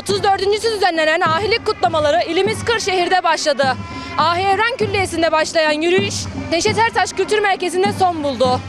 34. düzenlenen ahilik kutlamaları ilimiz Kırşehir'de başladı. Ahi Evren Külliyesi'nde başlayan yürüyüş Neşet Ertaş Kültür Merkezi'nde son buldu.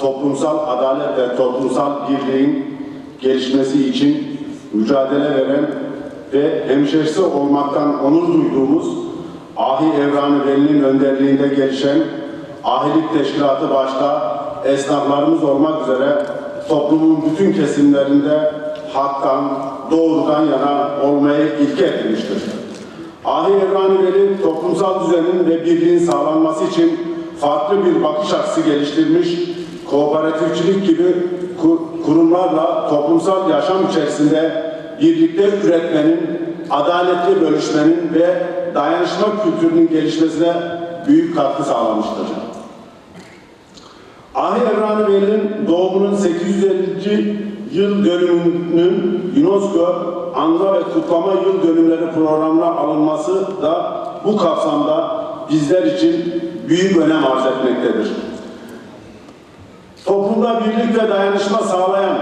Toplumsal adalet ve toplumsal birliğin gelişmesi için mücadele veren ve hemşerisi olmaktan onur duyduğumuz Ahi Evranı Veli'nin önderliğinde gelişen Ahilik Teşkilatı başta esnaflarımız olmak üzere toplumun bütün kesimlerinde haktan, doğrudan yana olmayı ilke etmiştir. Ahi Evranı Veli toplumsal düzenin ve birliğin sağlanması için farklı bir bakış açısı geliştirmiş, kooperatifçilik gibi ku- kurumlarla toplumsal yaşam içerisinde birlikte üretmenin, adaletli bölüşmenin ve dayanışma kültürünün gelişmesine büyük katkı sağlamıştır. Ahi Evranı Veli'nin doğumunun 850. yıl dönümünün UNESCO anma ve kutlama yıl dönümleri programına alınması da bu kapsamda bizler için büyük önem arz etmektedir. Toplumda birlik ve dayanışma sağlayan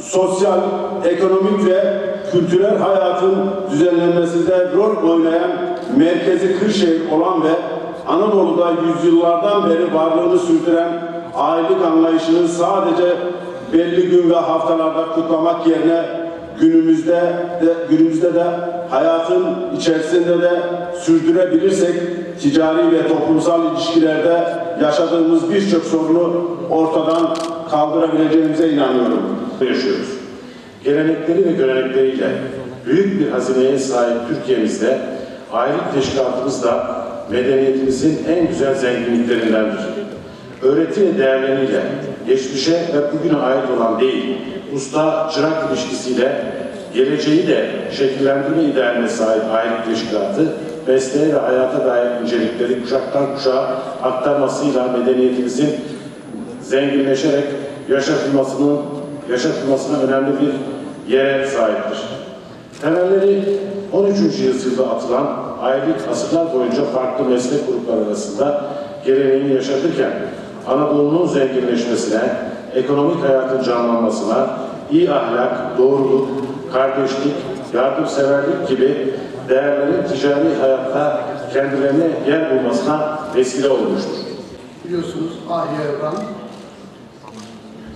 sosyal, ekonomik ve kültürel hayatın düzenlenmesinde rol oynayan merkezi Kırşehir olan ve Anadolu'da yüzyıllardan beri varlığını sürdüren ailelik anlayışını sadece belli gün ve haftalarda kutlamak yerine günümüzde de, günümüzde de hayatın içerisinde de sürdürebilirsek ticari ve toplumsal ilişkilerde yaşadığımız birçok sorunu ortadan kaldırabileceğimize inanıyorum. yaşıyoruz. Gelenekleri ve görenekleriyle büyük bir hazineye sahip Türkiye'mizde ayrılık teşkilatımız da medeniyetimizin en güzel zenginliklerindendir. Öğreti ve değerleriyle geçmişe ve bugüne ait olan değil, usta-çırak ilişkisiyle geleceği de şekillendirme idealine sahip ayrılık teşkilatı, mesleğe ve hayata dair incelikleri kuşaktan kuşağa aktarmasıyla medeniyetimizin zenginleşerek yaşatılmasının yaşatılmasına önemli bir yere sahiptir. Temelleri 13. yüzyılda atılan aylık asırlar boyunca farklı meslek grupları arasında geleneğini yaşatırken Anadolu'nun zenginleşmesine, ekonomik hayatın canlanmasına, iyi ahlak, doğruluk, kardeşlik, yardımseverlik gibi değerlerin ticari hayatta kendilerine yer bulmasına vesile olmuştur. biliyorsunuz Ahi Evran,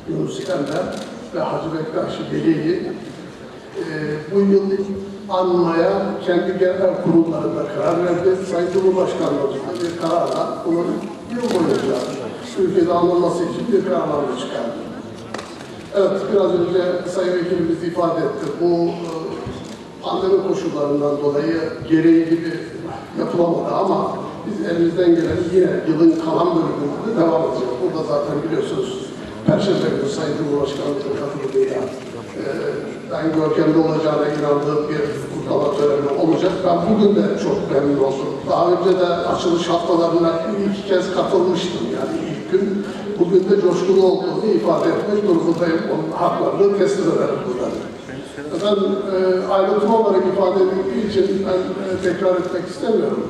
Yunus İskender ve Hacı Bektaş Veli'yi e, bu yıl anmaya kendi genel kurullarında karar verdi. Sayın Cumhurbaşkanlığımızda bir kararla bunun yıl boyunca ülkede anılması için bir kararname çıkardı. Evet, biraz önce Sayın Vekilimiz ifade etti. Bu e, pandemi koşullarından dolayı gereği gibi yapılamadı ama biz elimizden gelen yine yılın kalan bölümünde de devam edeceğiz. Burada zaten biliyorsunuz Perşembe günü Sayın Cumhurbaşkanımızın katılımıyla e, ben görkemli olacağına inandığım bir kutlama töreni olacak. Ben bugün de çok memnun oldum. Daha önce de açılış haftalarına iki kez katılmıştım yani ilk gün. Bugün de coşkulu olduğunu ifade etmek durumundayım. Onun haklarını teslim ederim burada. Ben e, ayrıntılı olarak ifade edildiği için ben e, tekrar etmek istemiyorum.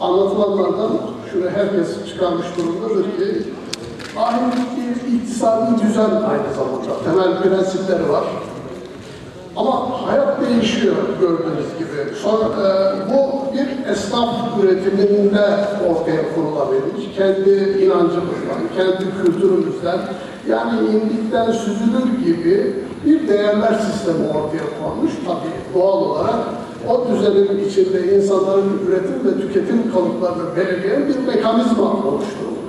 Anlatılanlardan şunu herkes çıkarmış durumdadır ki bir iktisadi düzen aynı zamanda. Temel prensipleri var. Ama hayat değişiyor gördüğünüz gibi. Sonra e, bu bir esnaf üretiminde ortaya kurulabilmiş. Kendi inancımızdan, kendi kültürümüzden yani indikten süzülür gibi bir değerler sistemi ortaya konmuş. Tabii doğal olarak o düzenin içinde insanların üretim ve tüketim kalıplarını belirleyen bir mekanizma oluşturulmuş.